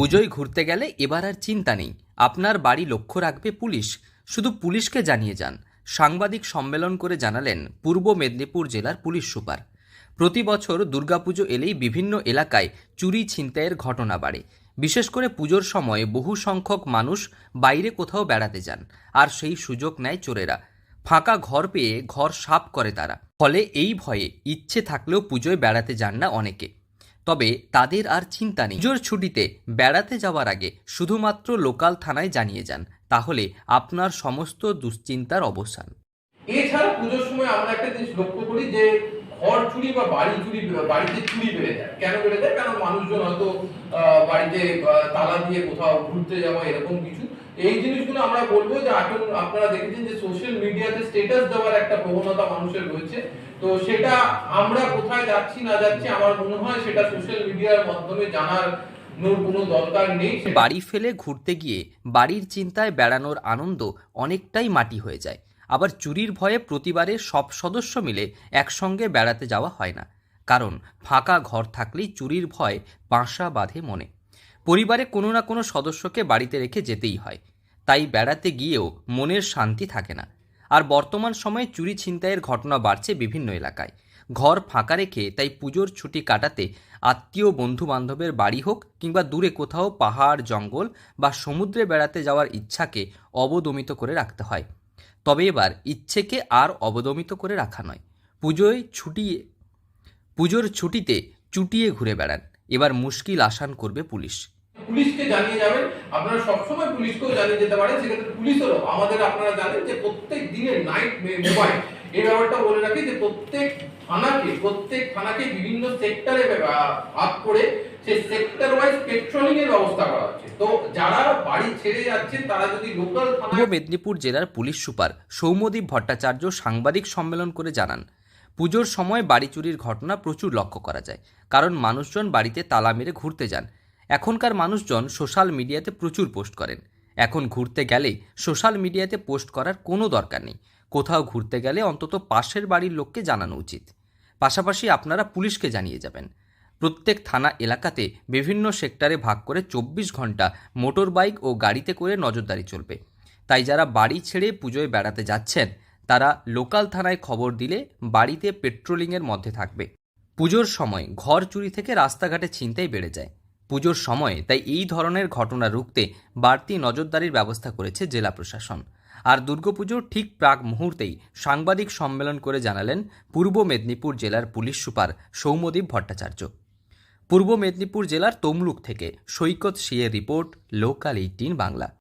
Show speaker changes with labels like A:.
A: পুজোয় ঘুরতে গেলে এবার আর চিন্তা নেই। আপনার বাড়ি লক্ষ্য রাখবে পুলিশ। শুধু পুলিশকে জানিয়ে যান। সাংবাদিক সম্মেলন করে জানালেন পূর্ব মেদিনীপুর জেলার পুলিশ সুপার। প্রতি বছর দুর্গাপুজো এলেই বিভিন্ন এলাকায় চুরি ছিনতাইয়ের ঘটনা বাড়ে। বিশেষ করে পুজোর সময় বহু সংখ্যক মানুষ বাইরে কোথাও বেড়াতে যান আর সেই সুযোগ নেয় চোরেরা। ফাঁকা ঘর পেয়ে ঘর সাফ করে তারা। ফলে এই ভয়ে ইচ্ছে থাকলেও পুজোয় বেড়াতে যান না অনেকে। তবে তাদের আর চিন্তা নেই। পুজোর ছুটিতে বেড়াতে যাওয়ার আগে শুধুমাত্র লোকাল থানায় জানিয়ে যান, তাহলে আপনার সমস্ত দুশ্চিন্তার অবসান।
B: এছাড়া পুজোর সময় আমরা একটা জিনিস লক্ষ্য করি যে, ঘর চুরি বা বাড়ি চুরি, বাড়িতে চুরি বেড়ে যায়। কেন বেড়ে যায়? কারণ মানুষজন হয়তো বাড়িতে তালা দিয়ে কোথাও ঘুরতে যাওয়া এরকম কিছু এই জিনিসগুলো আমরা বলব যে এখন আপনারা দেখেছেন যে সোশ্যাল মিডিয়াতে স্ট্যাটাস দেওয়ার একটা প্রবণতা মানুষের রয়েছে। তো সেটা আমরা কোথায় যাচ্ছি, না যাচ্ছি, আমার মনে হয় সেটা সোশ্যাল মিডিয়ার মাধ্যমে জানার
A: বাড়ি ফেলে ঘুরতে গিয়ে বাড়ির চিন্তায় বেড়ানোর আনন্দ অনেকটাই মাটি হয়ে যায়। আবার চুরির ভয়ে প্রতিবারে সব সদস্য মিলে একসঙ্গে বেড়াতে যাওয়া হয় না। কারণ ফাঁকা ঘর থাকলেই চুরির ভয় বাসা বাঁধে মনে। পরিবারে কোনো না কোনো সদস্যকে বাড়িতে রেখে যেতেই হয়। তাই বেড়াতে গিয়েও মনের শান্তি থাকে না। আর বর্তমান সময়ে চুরি ছিনতাইয়ের ঘটনা বাড়ছে বিভিন্ন এলাকায়। ঘর ফাঁকা রেখে তাই পুজোর ছুটি কাটাতে আত্মীয় বন্ধু বান্ধবের বাড়ি হোক কিংবা দূরে কোথাও পাহাড়, জঙ্গল বা সমুদ্রে বেড়াতে যাওয়ার ইচ্ছাকে অবদমিত করে রাখতে হয়। তবে এবার ইচ্ছেকে আর অবদমিত করে রাখা নয়। পুজোয় ছুটিয়ে পুজোর ছুটিতে চুটিয়ে ঘুরে বেড়ান। এবার মুশকিল আসান করবে পুলিশ।
B: পুলিশকে জানিয়ে যাবেন। আপনারা সবসময় পুলিশকেও জানিয়ে যেতে পারেন, সেক্ষেত্রে পুলিশেরও, আমাদের আপনারা জানেন যে প্রত্যেক দিনের নাইট মোবাইল এই ব্যাপারটা বলে রাখি যে প্রত্যেক থানাকে প্রত্যেক থানাকে বিভিন্ন সেক্টরে ভাগ করে সেই সেক্টর ওয়াইজ পেট্রোলিং এর ব্যবস্থা করা হচ্ছে। তো যারা বাড়ি ছেড়ে যাচ্ছেন, তারা যদি লোকাল
A: পূর্ব মেদিনীপুর জেলার পুলিশ সুপার সৌম্যদীপ ভট্টাচার্য সাংবাদিক সম্মেলন করে জানান, পুজোর সময় বাড়ি চুরির ঘটনা প্রচুর লক্ষ্য করা যায়। কারণ মানুষজন বাড়িতে তালা মেরে ঘুরতে যান। এখনকার মানুষজন সোশ্যাল মিডিয়াতে প্রচুর পোস্ট করেন। এখন ঘুরতে গেলে সোশ্যাল মিডিয়াতে পোস্ট করার কোনো দরকার নেই। কোথাও ঘুরতে গেলে অন্তত পাশের বাড়ির লোককে জানানো উচিত। পাশাপাশি আপনারা পুলিশকে জানিয়ে যাবেন। প্রত্যেক থানা এলাকাতে বিভিন্ন সেক্টরে ভাগ করে চব্বিশ ঘণ্টা মোটর বাইক ও গাড়িতে করে নজরদারি চলবে। তাই যারা বাড়ি ছেড়ে পুজোয় বেড়াতে যাচ্ছেন, তারা লোকাল থানায় খবর দিলে বাড়িতে পেট্রোলিংয়ের মধ্যে থাকবে। পুজোর সময় ঘর চুরি থেকে রাস্তাঘাটে ছিনতাই বেড়ে যায়। পুজোর সময় তাই এই ধরনের ঘটনা রুখতে বাড়তি নজরদারির ব্যবস্থা করেছে জেলা প্রশাসন। আর দুর্গাপুজোর ঠিক প্রাক মুহূর্তেই সাংবাদিক সম্মেলন করে জানালেন পূর্ব মেদিনীপুর জেলার পুলিশ সুপার সৌম্যদীপ ভট্টাচার্য। পূর্ব মেদিনীপুর জেলার তমলুক থেকে সৈকত সিয়ের রিপোর্ট, লোকাল এইটিন বাংলা।